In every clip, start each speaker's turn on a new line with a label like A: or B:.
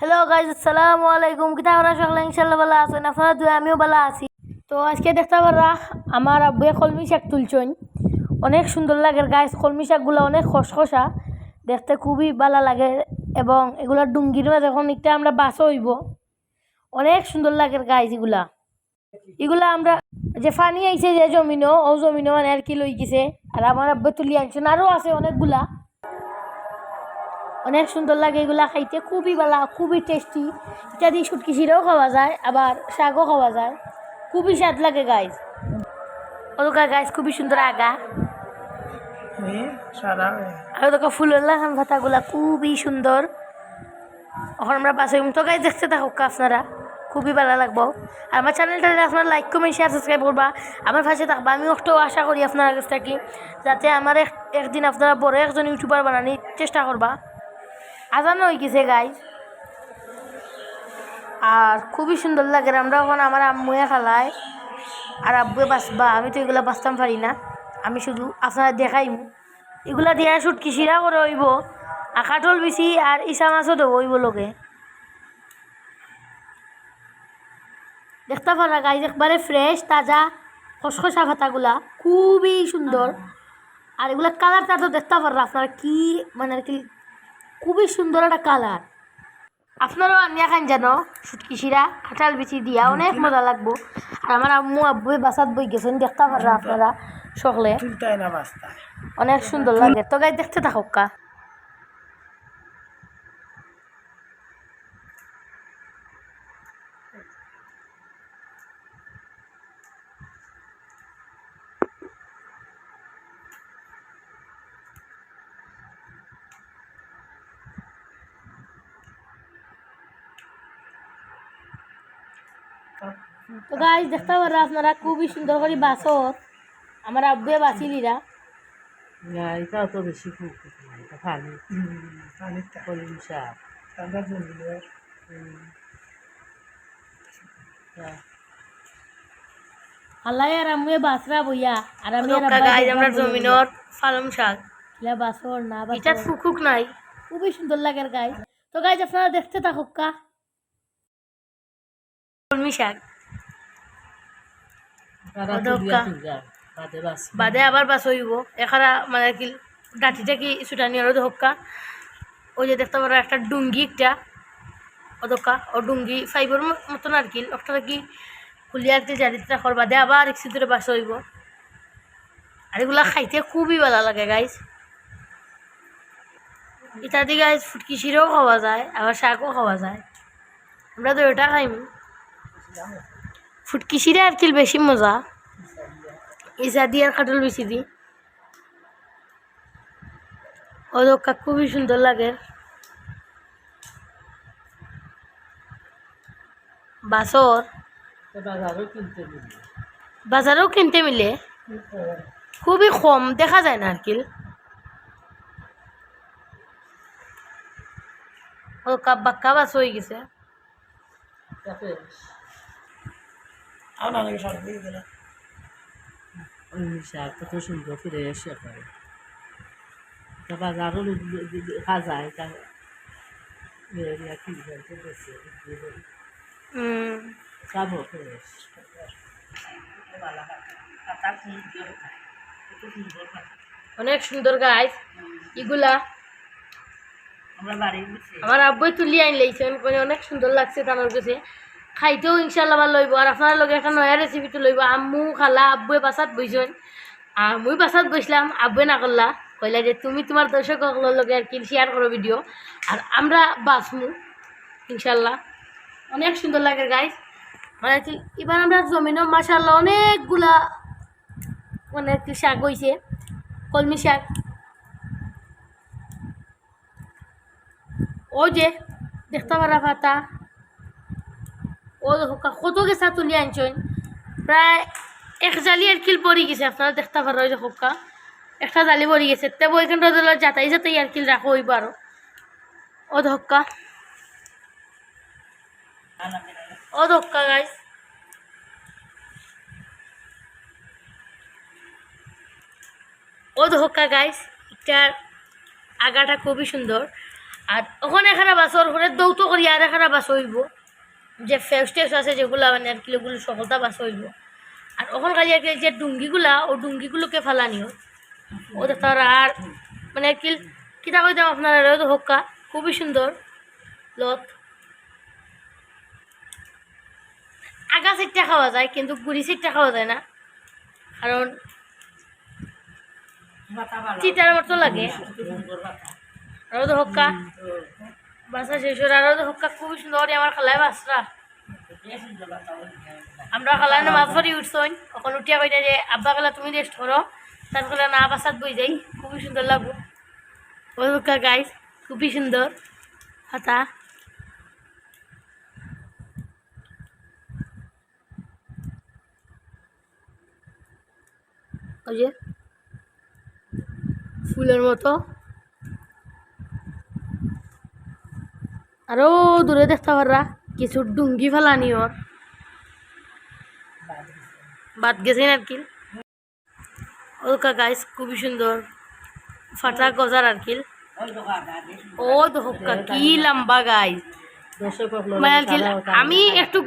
A: Hello guys আসসালামু আলাইকুম কিতা আপনারা সকলে ইনশাল্লাহ ভালো আছেন। আপনারা দুই, আমিও ভালো আছি। তো আজকে দেখতে পারা আমার আব্বুয়ে কলমি শাক তুলছেন। অনেক সুন্দর লাগে গাছ কলমি শাকগুলো অনেক খসখসা। দেখতে খুবই ভালো লাগে এবং এগুলা ডুঙ্গির মাঝে এখন একটা আমরা বাসও হইব। অনেক সুন্দর লাগে গাছ এগুলা। এগুলা আমরা যে ফানি আইছে যে জমিনও, ও জমিনও মানে আর কি লই গেছে আর আমার আব্বু তুলি আনছেন। আরও আছে অনেকগুলা। অনেক সুন্দর লাগে এগুলা খাইতে। খুবই ভালো খুবই টেস্টি এটা দিয়ে শুটকি শিরাও খাওয়া যায় আবার শাকও খাওয়া যায়। খুবই স্বাদ লাগে গাইজ ওদকা গাইজ খুবই সুন্দর আগা। আর ওদকা ফুলের লাগান ভাতাগুলা খুবই সুন্দর। এখন আমরা বাসে তো গাইজ দেখতে থাকুক আপনারা। খুবই ভালো লাগবো। আর আমার চ্যানেলটা আপনারা লাইক কমেন্ট শেয়ার সাবস্ক্রাইব করবা আমার পাশে থাকবা। আমি একটাও আশা করি আপনার কাছ থেকে যাতে আমার এক একদিন আপনারা বড় একজন ইউটিউবার বানানোর চেষ্টা করবা। আজানো হয়ে গেছে গাই আর খুবই সুন্দর লাগে আমরা ওখানে আমার আম্মুয়ে খালায়। আর আব্বুয়ে বাঁচবা, আমি তো এগুলো বাঁচতাম পারি না। আমি শুধু আপনারা দেখাইম। এগুলা দিয়া শুটকি শিরা করে হইব আকাটল বেশি আর ইসা মাছও দেবো হইব লোকে দেখতে পারা গাইজ একবারে ফ্রেশ তাজা, খসখসা ভাতাগুলা খুবই সুন্দর। আর এগুলা কালারটা তো দেখতে পারা আপনারা কি মানে আর কি খুবই সুন্দর একটা কালার। আপনারাও আমি এখন জানো সুটকি শিরা কাঁঠাল বিচি দিয়া অনেক মজা লাগবো। আর আমার আম্মু আব্বু বাসাত বই গেছেন দেখতে পারা আপনারা সকলে। অনেক সুন্দর লাগে। তো গাই দেখতে থাকুক কা। তো গাই দেখতে পাররা আপনারা খুবই সুন্দর করে আমার
B: তো বেশি পানি কলিম
A: আল্লাহ আর বাসরা বইয়া আর আমি আব্বা
C: গাইজ আমরা
A: দেখলাম বইয়া।
C: জমিনত ফালং শাক।
A: ইলা বাসর না
C: এটা ফুকুক নাই।
A: খুবই সুন্দর লাগে গাই তো গাইজ আপনারা দেখতে থাকুক কা।
C: কলমি শাক
B: তারা
C: দক্কা।
B: তুলিয়া তুলিয়া বাদে বাস।
C: আবার বাস হইব। এখানা মানে কি ডাটিটা কি ছুটানি আর হক্কা ওই যে দেখতে পারো একটা ডুঙ্গি একটা অদক্কা ও ডুঙ্গি ফাইবার মতন আর কি। একটা কি খুলিয়া একটা জারিতে রাখার বাদে আবার এক সিদ্ধরে বাস হইব। আর এগুলা খাইতে খুবই ভালো লাগে গাইজ ইত্যাদি গাইজ ফুটকি শিরেও খাওয়া যায় আবার শাকও খাওয়া যায়। আমরা তো ওটা খাইম। ফুটকি শিরে আর কি বেশি মজা। ইসা দিয়ে আর কাটল বেশি দি। ও দোকা খুবই সুন্দর লাগে। বাসর
B: বাজারও কিনতে
C: মিলে। খুবই কম, দেখা যায় না আর কি ও কাপ বাক্কা বাস হয়ে গেছে।
D: আর লাগে সব দিয়ে গেলে।
B: শাক কত সুন্দর ফিরে এসে করে তা বাজারও খাজা এটা কি বলতে বেশি
C: হুম।
B: সব ফ্রেশ
C: অনেক সুন্দর গাছ। এগুলা
B: আমার
C: আব্বই তুলি আইন লাইছেন মানে অনেক সুন্দর লাগছে তানোর কাছে। খাইতেও ইনশাল্লাহ ভালো লইব আর আপনার লগে একটা নয়া রেসিপিটো লইব। আম্মু, খালা, আব্বুয়ে বাসাত বইছেন। আর মুই বাসাত বসলাম আব্বুয়ে না করলা। কইলা যে তুমি তোমার দর্শকগুলোর লগে আর কি শেয়ার করো ভিডিও আর আমরা বাসমু ইনশাল্লাহ অনেক সুন্দর লাগে গাইস মানে এবার আমরা জমিনও মাসাল্লাহ অনেকগুলা মানে কি শাক হয়েছে কলমি শাক। ও যে, দেখতে পারা পাতা। ও দেখো কা- কত গেছা তুলি আনছেন প্রায় এক জালি আর কিল পরি গেছে। আপনারা দেখতে পারো ওই দেখো কা একটা জালি পরি গেছে। তে বইখানটা দিল যাতাই যাতাই আর কিল রাখো হইব আরও ও ধক্কা ও ধক্কা গাইস ও ধক্কা গাইস এটার আগাটা খুবই সুন্দর
A: আর ওখানে এখানে বাসর পরে দৌত করি আর এখানে বাস হইব যে ফেস আছে যেগুলো মানে আর কিলোগুলো সফলতা বাস হইব। আর ওখান কাজে আর কি যে ডুঙ্গিগুলা ও ডুঙ্গিগুলোকে ফালানিও। ও দেখতে আর মানে আর কি কিতা কইতাম আপনারা রোদ হক্কা খুবই সুন্দর। লত। আগা সিটটা খাওয়া যায় কিন্তু গুড়ি সিটটা খাওয়া যায় না। কারণ চিটার মতো লাগে। আরও তো হক্কা। বাসা শেষ হয়ে আরও হক্কা খুবই সুন্দর আমার খালায় বাসরা। আমরা খালায় না মাছ ধরি উঠছই এখন উঠিয়া কইটা যে, আব্বা গেলা তুমি রেস্ট করো। তারপরে না বাসাত বই যাই। খুবই সুন্দর লাগবো। ওই হক্কা গাইস খুবই সুন্দর। হাতা। ওই যে, ফুলের মতো। আরও দূরে দেখতে পাররা, কিছু ডুঙ্গি ফেলানি ওর। বাদ গেছেন আর কি ওকা গাইস খুবই সুন্দর। ফাটা গজার আর কি ও দোকা কি লম্বা
B: দর্শক
A: মানে আমি একটু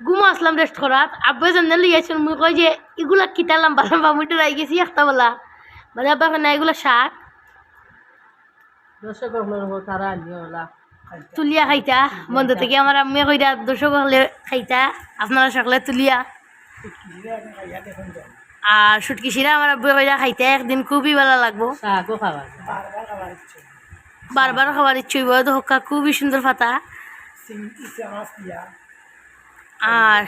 A: ঘুম আসলাম রেস্ট করাত। আব্বা জানলে লিয়েছিল মুই কই যে, এগুলা কিতা লম্বা লম্বা তো রাই গেছি একটা বলা? মানে আব্বা না, এগুলা শাক।
B: দর্শক তারা আনিও ওলা।
A: তুলিয়া খাইতা। বন্ধ থেকে আমার আম্মে কইরা দর্শক হলে খাইতা। আপনারা সকলে তুলিয়া। আর সুটকি শিরা আমার আব্বু কইরা খাইতে। একদিন খুবই ভালো লাগবো।
E: বারবার খাবার ইচ্ছে
A: তো হক্কা খুবই সুন্দর ফাতা। আর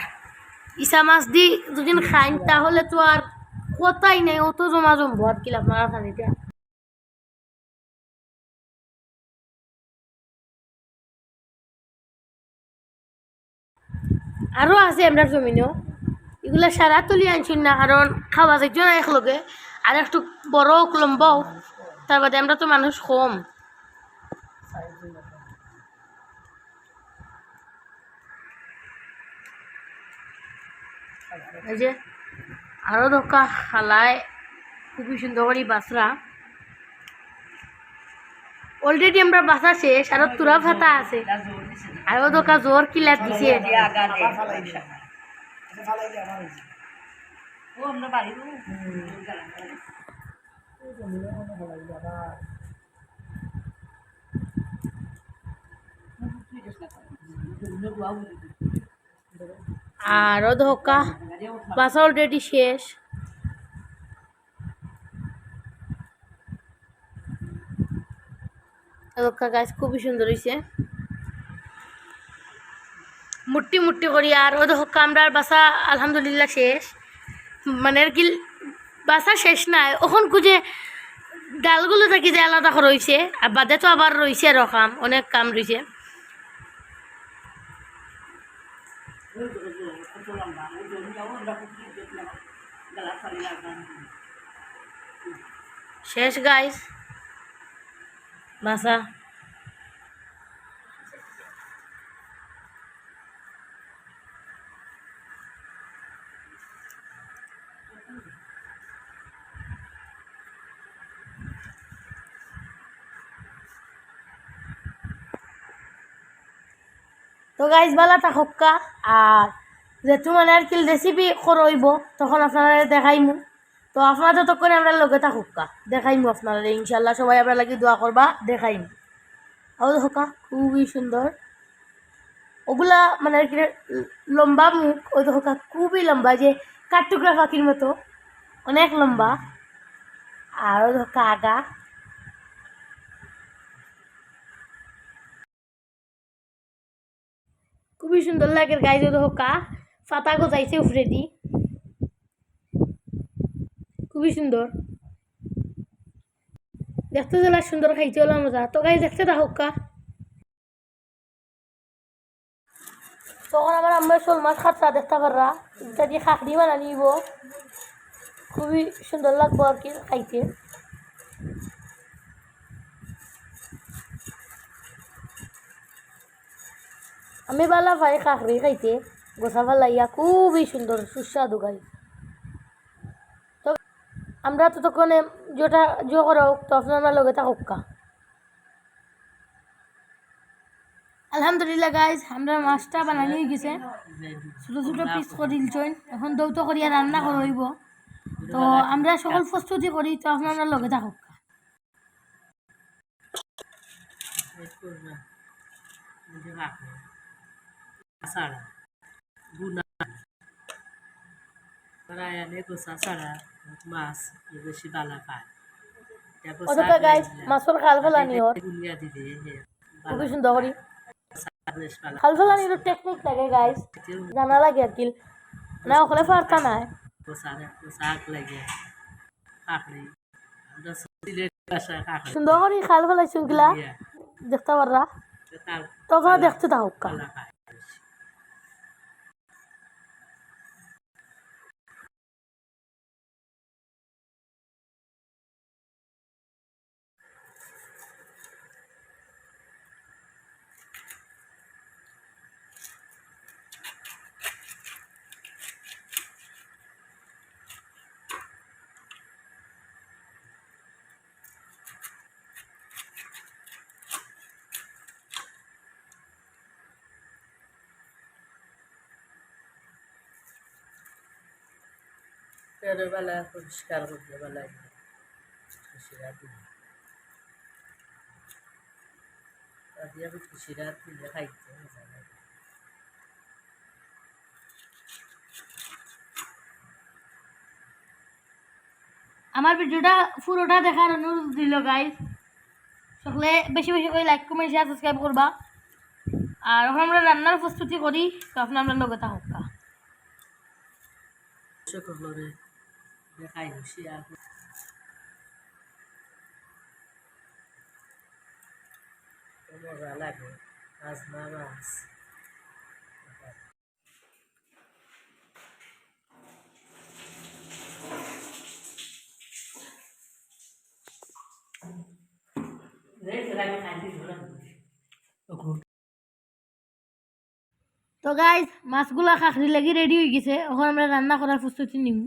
A: ইসা মাছ দি দুদিন খাইন তাহলে তো আর কথাই নাই। অত জমা জমবো। আর কি আপনারা খানিতে আরও আছে আমরা জমিনেও। এগুলা সারা তুলি আনছি না, কারণ খাওয়া যাইতো না একলগে। আর একটু বড় লম্বাও তার বাদে আমরা তো মানুষ কম। এই যে খালায় খুবই সুন্দর করে বাসরা। অলরেডি আমরা বাসা শেষ আরও তুরা ফাতা আছে। আর ও ধোকা জোর কিলার দিছে।
E: হয়েছে
A: আরও ধোকা বাসা অলরেডি শেষ। ধোকা গাছ খুবই সুন্দর হয়েছে মুট্টি মুট্টি করি আর ও ধোকা আমরা বাসা আলহামদুলিল্লাহ শেষ। মানে কি বাসা শেষ নাই ওখন খুঁজে ডালগুলো থাকি যে আলাদা রয়েছে আর বাদে তো আবার রয়েছে আরও কাম অনেক কাম রয়েছে শেষ গাইস বাসা। তো গাইজ বালা থাকা আর যেহেতু মানে আর কি রেসিপি করইব তখন আপনারা দেখাইমু। তো আপনারা যতক্ষণ আমরা লগে থাকুকা দেখাইমু আপনারা ইনশাল্লাহ সবাই আমরা লাগি দোয়া করবা, দেখাইমু। আর হোকা, খুবই সুন্দর ওগুলা মানে আর কি লম্বা মুখ ওই তো হোকা, খুবই লম্বা, যে কাঠটুকরা পাখির মতো, অনেক লম্বা। আর ওই হোকা, আগা। খুবই সুন্দর লাগে, গাইজ ওই হোকা। ফাতা গোজাইছে উফরে দি খুবই সুন্দর। দেখতে জেলা সুন্দর খাইতে হলো মজা। তো গাই দেখতে তা হোকা তখন আমার আম্মার শোল মাছ খাচ্ছা দেখতে পাররা এটা দিয়ে খাকড়ি বানা নিব। খুবই সুন্দর লাগবো আর কি খাইতে। আমি বালা ভাই খাকড়ি খাইতে গোসা ফালাইয়া খুবই সুন্দর, সুস্বাদু গাই আমরা ততক্ষণে যেটা জো করো তো আপনার লগে থাকুক আলহামদুলিল্লাহ গাইজ আমরা মাছটা বানানি হয়ে গেছে। ছোটো ছোটো পিস করে দিলছেন এখন দৌত করিয়া রান্না করা হইব। তো আমরা সকল প্রস্তুতি করি তো আপনারা লগে থাকুক
B: সাড়া গুনা। সাড়া মাছ বেশি বালা পায়।
A: অথবা গাইজ মাছের খাল ফেলানি ওর। খুবই সুন্দর করি। খাল ফেলানির টেকনিক লাগে গাইজ জানা লাগে আর কি। না ওখানে পারতা নাই। সুন্দর করে খাল ফেলাইছি ওগুলা। দেখতে পাররা?
B: তার
A: তো আপনারা দেখতে থাকুক।
B: পায় বেলা পরিষ্কার করতে বেলা খুশিরা দিলে দিয়ে খুশিরা দিলে খাইতে
A: আমার ভিডিওটা পুরোটা দেখার অনুরোধ দিল গাইজ সকলে বেশি বেশি করে লাইক কমেন্ট শেয়ার সাবস্ক্রাইব করবা। আর এখন আমরা রান্নার প্রস্তুতি করি তো আপনি আমরা লগে থাকুক
B: সকলরে দেখাই মজা লাগে মাছ মাছ
A: তো গাইজ মাছগুলা খাখরি লাগি রেডি হয়ে গেছে। এখন আমরা রান্না করার প্রস্তুতি নিব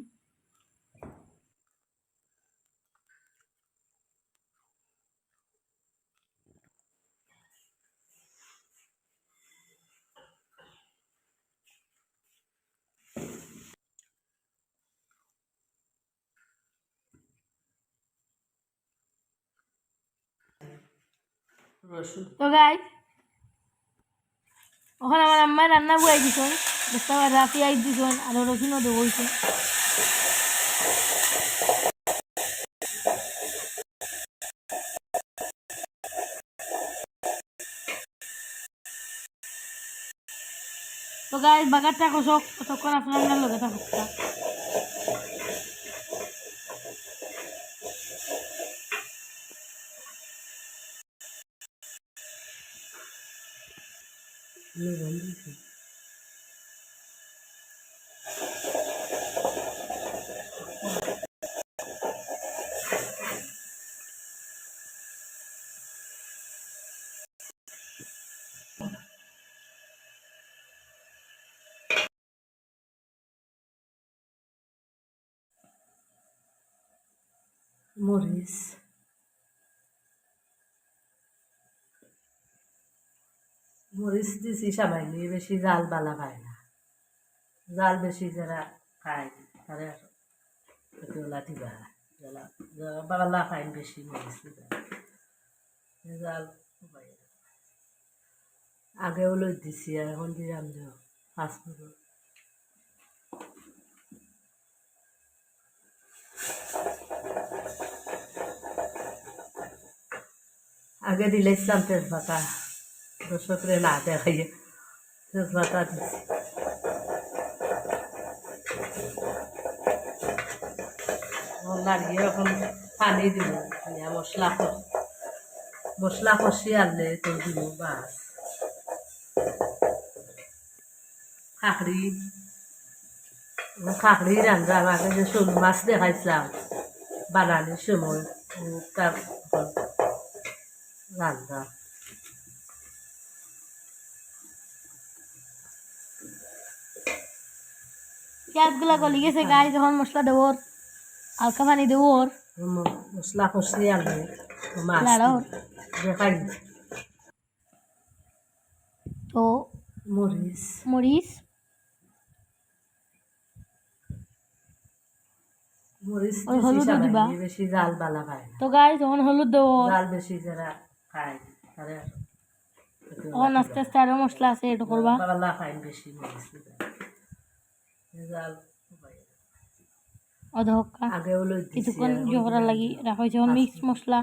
A: তো গাইজ ওখানে আমার আম্মায় রান্না বুয়াই দিছন দেখতে পার রাফি আই দিছন আর রসুনও দেবো তো গাইজ বাগারটা কষক কতক্ষণ আপনার আমরা লগে থাকুক
B: লবণ দিছি মরিচ মরিচ দিছি সামান্য বেশি জাল বালা পায় না। জাল বেশি যারা খায়, তারা দিবা যারা যারা বালা খায়, বেশি মরিচ জাল। আগেও লৈ দিছি, আর এখন দিলাম যে ফাস্টফুড আগে দিলেছিলাম তেজপাতা দর্শকরে না দেখাইয়ে তেজপাতা দিছি লাগিয়ে এখন পানি দিব মশলা মশলা কষি আনলে তো দিব বাস খাকড়ি খাকড়ি রান্না আমাকে যে শোল মাছ দেখাইছিলাম বানানোর সময় তার রান্না
A: পেঁয়াজগুলা গলি গেছে গাই যখন মশলা দেবো ওর, হালকা পানি দেবো ওর
B: মশলা কষি আনলে মাছ
A: লাড়া ওর
B: দেখাই
A: তো
B: মরিচ।
A: মরিচ।
B: মরিচ
A: ওই
B: দিছি
A: হলুদও দিবা?
B: বেশি জাল বালা খায়
A: তো গাই যখন হলুদ দেবো
B: জাল বেশি যারা খায় তারা
A: তখন আস্তে আস্তে আরও মশলা আছে এটা করবা।
B: বালা খায় বেশি মরিচ দিবা। জাল
A: অধকা
B: আগেও লই দিছি
A: কিছুক্ষণ জোহরা লাগি রাখা হয়েছে মিক্স মশলা।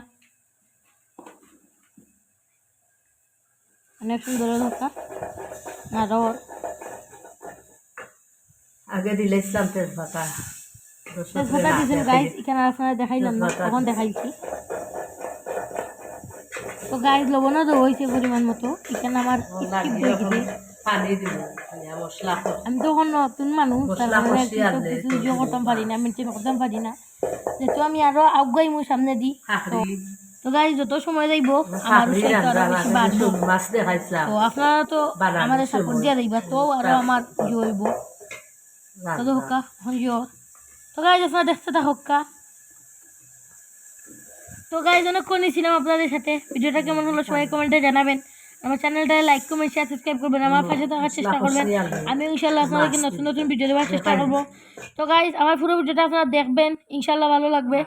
A: অনেক সুন্দর ধোকা নারর
B: আগে দিলেছিলাম তেজপাতা।
A: তেজপাতা
B: না দেখাই
A: গাইজ এখানে আপনারা দেখাইলাম না
B: তেজপাতা
A: তখন দেখাইছি। তো গাইজ লবণও দেওয়া হয়েছে পরিমাণ মতো। এখানে আমার
B: পানি দিব মশলা
A: আমি তখন নতুন মানুষ কিছু ইয়ে করতাম পারি না মেনটেন করতাম পারি না। যেহেতু আমি আরও আগুয়াই মোৰ সামনে দি। তো গাইজ যত সময় যাইব আমার
B: মাছ দেখাইছিলাম
A: তো আপনারা তো আমাদের সাপোর্ট। দিয়ে দিবা তো আরও আমার ইয়ে হইব তো। হক্কা হইও তো গাইজ আপনারা দেখতে থাকা তো গাইজ অনেকক্ষণ ছিলাম আপনাদের সাথে। ভিডিওটা কেমন হলো সবাই কমেন্টে জানাবেন। আমার চ্যানেলটা লাইক কমেন্ট শেয়ার সাবস্ক্রাইব করবেন। আমার পাশে থাকার চেষ্টা করবেন। আমি ইনশাল্লাহ আপনাদেরকে নতুন নতুন ভিডিও দেওয়ার চেষ্টা করব। তো গাইজ আমার পুরো ভিডিওটা আপনারা দেখবেন। ইনশাল্লাহ ভালো লাগবে।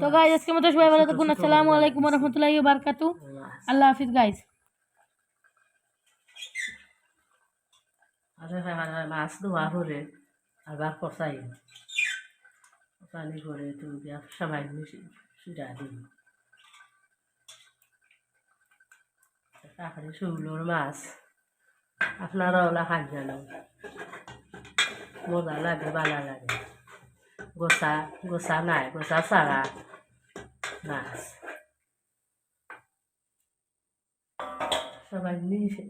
A: তো গাইজ আজকের মতো সবাই ভালো থাকুন। আসসালামু আলাইকুম রহমতুল্লাহি বারকাতু আল্লাহ হাফিজ গাইজ
B: আরে মাছ ধোয়া করে আবার কষাই কষানি করে তো দিয়া সামান্য সুদা দিন তারপরে শুকনোর মাছ। আপনারাও ওলা খান জানো মজা লাগে ভালো লাগে। গোসা গোসা নাই, গোসা সারা মাছ। সবাই মিশে